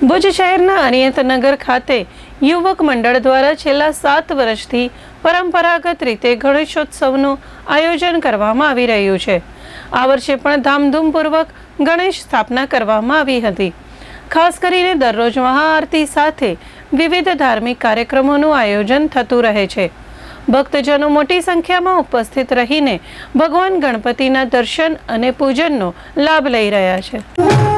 ભુજ શહેરના અનિયતનગર ખાતે યુવક મંડળ દ્વારા છેલ્લા સાત વર્ષથી પરંપરાગત રીતે ગણેશોત્સવનું આયોજન કરવામાં આવી રહ્યું છે. આ વર્ષે પણ ધામધૂમપૂર્વક ગણેશ સ્થાપના કરવામાં આવી હતી. ખાસ કરીને દરરોજ મહાઆરતી સાથે વિવિધ ધાર્મિક કાર્યક્રમોનું આયોજન થતું રહે છે. ભક્તજનો મોટી સંખ્યામાં ઉપસ્થિત રહીને ભગવાન ગણપતિના દર્શન અને પૂજનનો લાભ લઈ રહ્યા છે.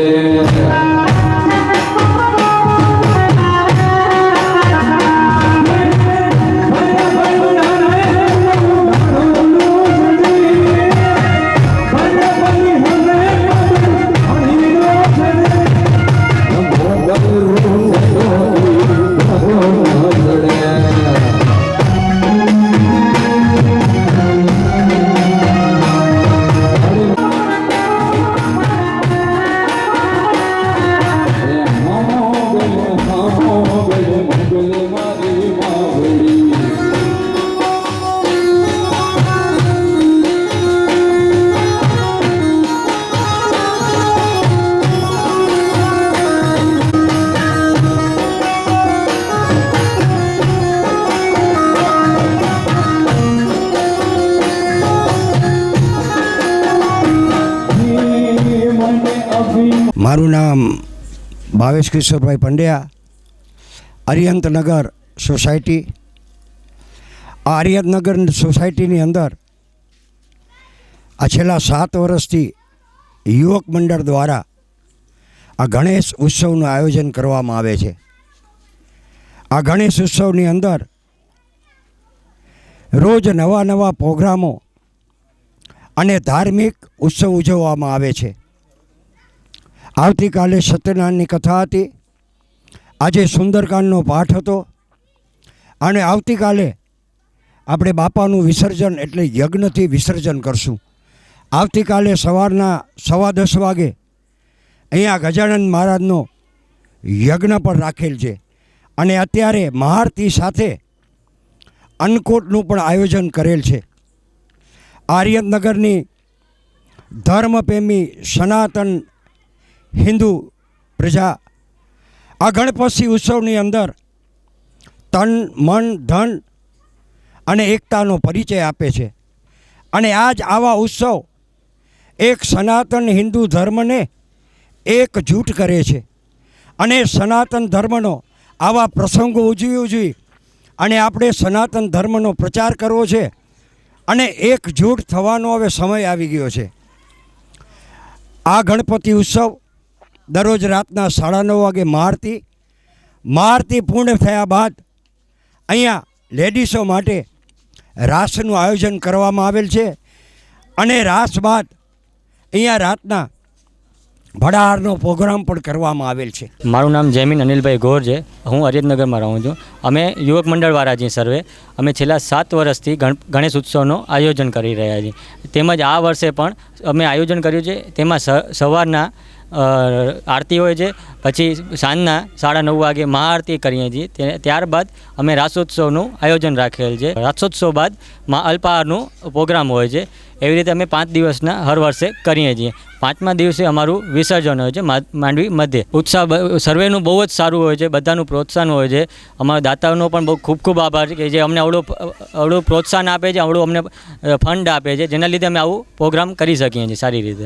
મારું નામ ભાવેશ કિશોરભાઈ પંડ્યા અરિયંતનગર સોસાયટી. આ અરિયંતનગર સોસાયટીની અંદર આ છેલ્લા સાત વર્ષથી યુવક મંડળ દ્વારા આ ગણેશ ઉત્સવનું આયોજન કરવામાં આવે છે. આ ગણેશ ઉત્સવની અંદર રોજ નવા નવા પ્રોગ્રામો અને ધાર્મિક ઉત્સવ ઉજવવામાં આવે છે. આવતીકાલે સત્યનારાયણની કથા હતી. આજે સુંદરકાંડનો પાઠ હતો. અને આવતીકાલે આપણે બાપાનું વિસર્જન એટલે યજ્ઞથી વિસર્જન કરશું. આવતીકાલે સવારના સવા દસ વાગે અહીંયા ગજાનંદ મહારાજનો યજ્ઞ પણ રાખેલ છે. અને અત્યારે મહારતી સાથે અન્નકૂટનું પણ આયોજન કરેલ છે. આર્યનગરની ધર્મપ્રેમી સનાતન હિન્દુ પ્રજા આ ગણપતિ ઉત્સવની અંદર તન, મન, ધન અને એકતાનો પરિચય આપે છે. અને આજ આવા ઉત્સવ એક સનાતન હિન્દુ ધર્મને એકજૂટ કરે છે. અને સનાતન ધર્મનો આવા પ્રસંગો ઉજવી ઉજવી અને આપણે સનાતન ધર્મનો પ્રચાર કરવો છે અને એકજૂટ થવાનો હવે સમય આવી ગયો છે. આ ગણપતિ ઉત્સવ દરરોજ રાતના સાડા નવ વાગે મહારતી મહારતી પૂર્ણ થયા બાદ અહીંયા લેડીસો માટે રાસનું આયોજન કરવામાં આવેલ છે. અને રાસ બાદ અહીંયા રાતના ભડાહારનો પ્રોગ્રામ પણ કરવામાં આવેલ છે. મારું નામ જયમીન અનિલભાઈ ગોર છે. હું હરિયતનગરમાં રહું છું. અમે યુવક મંડળવાળા છીએ સર્વે. અમે છેલ્લા સાત વર્ષથી ગણેશ ઉત્સવનું આયોજન કરી રહ્યા છીએ. તેમજ આ વર્ષે પણ અમે આયોજન કર્યું છે. તેમાં સવારના આરતી હોય છે. પછી સાંજના સાડા નવ વાગે મહાઆરતી કરીએ છીએ. ત્યારબાદ અમે રાસોત્સવનું આયોજન રાખેલ છે. રાસોત્સવ બાદ મા અલ્પાહારનું પ્રોગ્રામ હોય છે. એવી રીતે અમે પાંચ દિવસના હર વર્ષે કરીએ છીએ. પાંચમા દિવસે અમારું વિસર્જન હોય છે માંડવી મધ્યે. ઉત્સાહ સર્વેનું બહુ જ સારું હોય છે, બધાનું પ્રોત્સાહન હોય છે. અમારા દાતાઓનો પણ બહુ ખૂબ ખૂબ આભાર છે કે જે અમને અવળું અવળું પ્રોત્સાહન આપે છે, અવળું અમને ફંડ આપે છે, જેના લીધે અમે આવું પ્રોગ્રામ કરી શકીએ છીએ સારી રીતે.